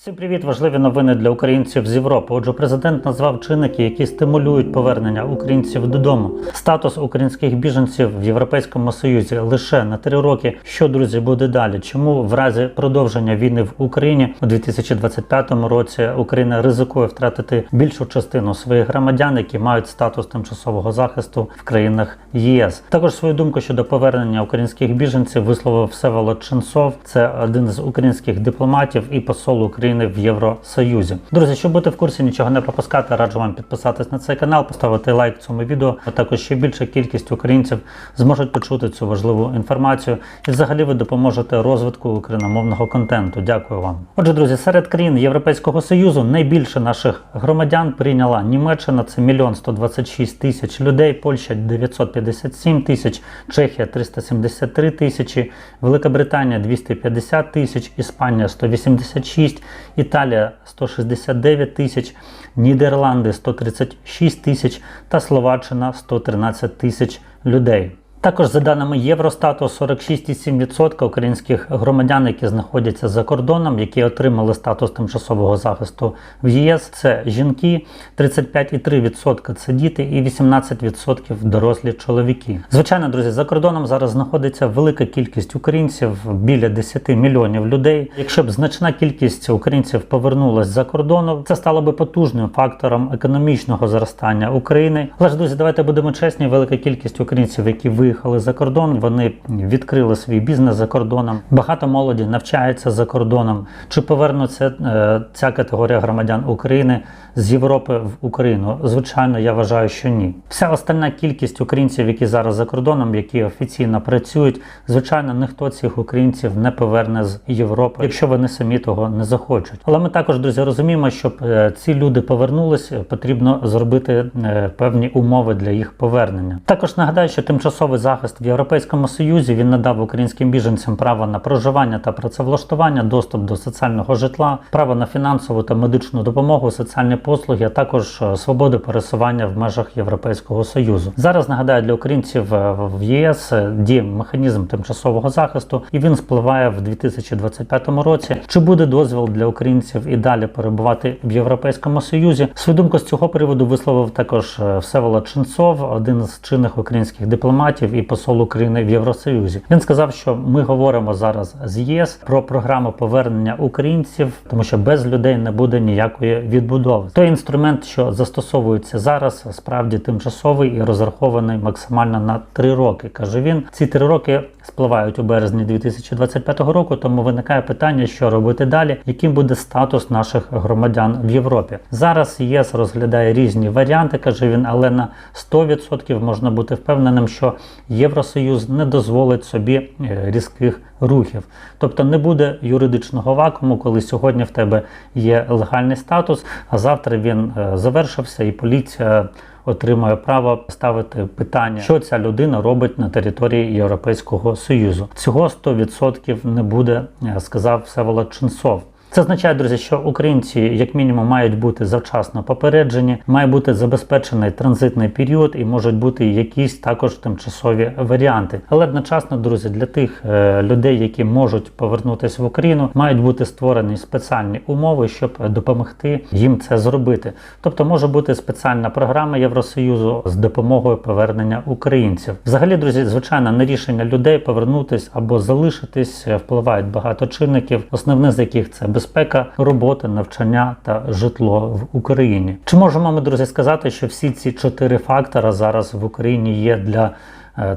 Всім привіт! Важливі новини для українців з Європи. Отже, президент назвав чинники, які стимулюють повернення українців додому. Статус українських біженців в Європейському Союзі лише на три роки. Що друзі буде далі? Чому в разі продовження війни в Україні у 2025 році Україна ризикує втратити більшу частину своїх громадян, які мають статус тимчасового захисту в країнах ЄС? Також свою думку щодо повернення українських біженців висловив Всеволод Ченцов. Це один з українських дипломатів і посол України в Євросоюзі. Друзі, щоб бути в курсі, нічого не пропускати, раджу вам підписатись на цей канал, поставити лайк цьому відео. А також ще більша кількість українців зможуть почути цю важливу інформацію. І взагалі ви допоможете розвитку україномовного контенту. Дякую вам. Отже, друзі, серед країн Європейського союзу найбільше наших громадян прийняла Німеччина. Це мільйон 126 тисяч людей, Польща 957 тисяч, Чехія 373 тисячі, Велика Британія 250 тисяч, Іспанія 186, Італія 169 тисяч, Нідерланди 136 тисяч та Словаччина 113 тисяч людей. Також за даними Євростату, 46,7% українських громадян, які знаходяться за кордоном, які отримали статус тимчасового захисту в ЄС, це жінки, 35,3% це діти і 18% дорослі чоловіки. Звичайно, друзі, за кордоном зараз знаходиться велика кількість українців, біля 10 мільйонів людей. Якщо б значна кількість українців повернулась за кордону, це стало би потужним фактором економічного зростання України. Але ж друзі, давайте будемо чесні. Велика кількість українців, які виїхали за кордон, вони відкрили свій бізнес за кордоном. Багато молоді навчається за кордоном. Чи повернуться е, ця категорія громадян України з Європи в Україну? Звичайно, я вважаю, що ні. Вся остальна кількість українців, які зараз за кордоном, які офіційно працюють, звичайно, ніхто цих українців не поверне з Європи, якщо вони самі того не захочуть. Але ми також, друзі, розуміємо, щоб е, ці люди повернулись, потрібно зробити е, певні умови для їх повернення. Також нагадаю, що тимчасовий захист в Європейському Союзі він надав українським біженцям право на проживання та працевлаштування, доступ до соціального житла, право на фінансову та медичну допомогу, соціальні послуги, а також е, свободу пересування в межах Європейського Союзу. Зараз нагадаю для українців е, в ЄС е, діє механізм тимчасового захисту, і він спливає в 2025 році. Чи буде дозвіл для українців і далі перебувати в Європейському Союзі? Свою думку з цього приводу висловив також Всеволод Ченцов, один з чинних українських дипломатів і посол України в Євросоюзі. Він сказав, що ми говоримо зараз з ЄС про програму повернення українців, тому що без людей не буде ніякої відбудови. Той інструмент, що застосовується зараз, справді тимчасовий і розрахований максимально на три роки. каже він. Ці три роки спливають у березні 2025 року. Тому виникає питання, що робити далі, яким буде статус наших громадян в Європі. Зараз ЄС розглядає різні варіанти, каже він, але на 100% можна бути впевненим, що Євросоюз не дозволить собі е, різких рухів. Тобто не буде юридичного вакууму, коли сьогодні в тебе є легальний статус, а завтра він е, завершився, і поліція отримує право ставити питання, що ця людина робить на території Європейського Союзу. Цього 100% не буде, е, сказав Всеволод Ченцов. Це означає, друзі, що українці, як мінімум, мають бути завчасно попереджені, має бути забезпечений транзитний період і можуть бути якісь також тимчасові варіанти. Але одночасно, друзі, для тих е, людей, які можуть повернутися в Україну, мають бути створені спеціальні умови, щоб допомогти їм це зробити. Тобто може бути спеціальна програма Євросоюзу з допомогою повернення українців. Взагалі, друзі, звичайно, на рішення людей повернутись або залишитись е, впливають багато чинників, основне з яких це безпека, робота, навчання та житло в Україні. Чи можемо ми, друзі, сказати, що всі ці чотири фактори зараз в Україні є для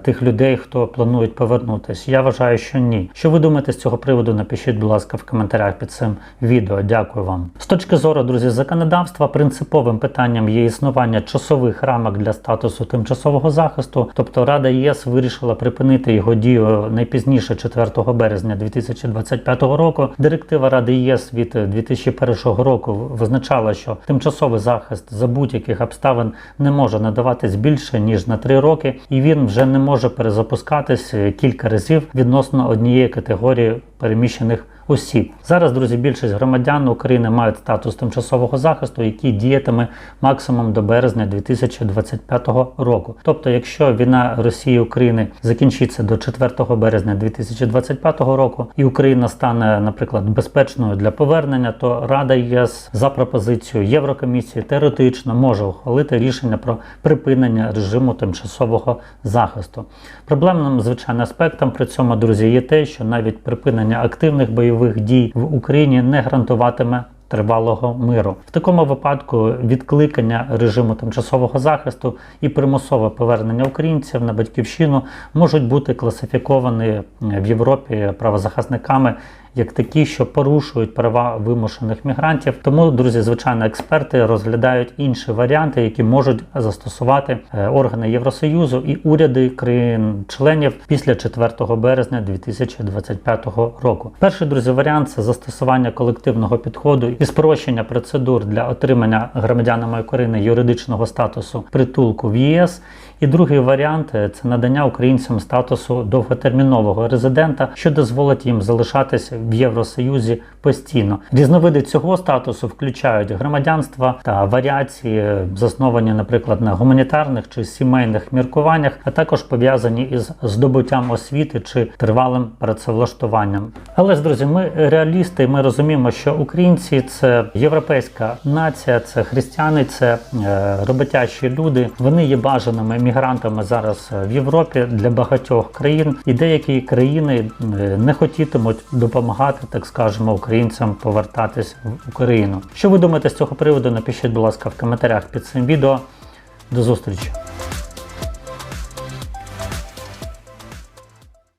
тих людей, хто планують повернутися? Я вважаю, що ні. Що ви думаєте з цього приводу? Напишіть, будь ласка, в коментарях під цим відео. Дякую вам. З точки зору, друзі, законодавства принциповим питанням є існування часових рамок для статусу тимчасового захисту. Тобто Рада ЄС вирішила припинити його дію найпізніше 4 березня 2025 року. Директива Ради ЄС від 2001 року визначала, що тимчасовий захист за будь-яких обставин не може надаватись більше ніж на 3 роки, і він вже не може перезапускатись кілька разів відносно однієї категорії переміщених осіб. Зараз, друзі, більшість громадян України мають статус тимчасового захисту, який діятиме максимум до березня 2025 року. Тобто, якщо війна Росії України закінчиться до 4 березня 2025 року, і Україна стане, наприклад, безпечною для повернення, то Рада ЄС за пропозицією Єврокомісії теоретично може ухвалити рішення про припинення режиму тимчасового захисту. Проблемним звичайно аспектом при цьому, друзі, є те, що навіть припинення активних бойових дій в Україні не гарантуватиме. Тривалого миру в такому випадку відкликання режиму тимчасового захисту і примусове повернення українців на батьківщину можуть бути класифіковані в Європі правозахисниками як такі, що порушують права вимушених мігрантів. Тому, друзі, звичайно, експерти розглядають інші варіанти, які можуть застосувати е, органи Євросоюзу і уряди країн-членів після 4 березня 2025 року. Перший друзі варіант це застосування колективного підходу і спрощення процедур для отримання громадянами України юридичного статусу притулку в ЄС. І другий варіант е, це надання українцям статусу довготермінового резидента, що дозволить їм залишатися в Євросоюзі постійно. Різновиди цього статусу включають громадянства та варіації, е, засновані, наприклад, на гуманітарних чи сімейних міркуваннях, а також пов'язані із здобуттям освіти чи тривалим працевлаштуванням. Але ж, друзі, ми реалісти, ми розуміємо, що українці це європейська нація, це християни, це е, роботящі люди. Вони є бажаними мігрантами зараз в Європі для багатьох країн, і деякі країни е, не хотітимуть допомагати, так скажемо, українцям повертатись в Україну. Що ви думаєте з цього приводу? Напишіть, будь ласка, в коментарях під цим відео. До зустрічі!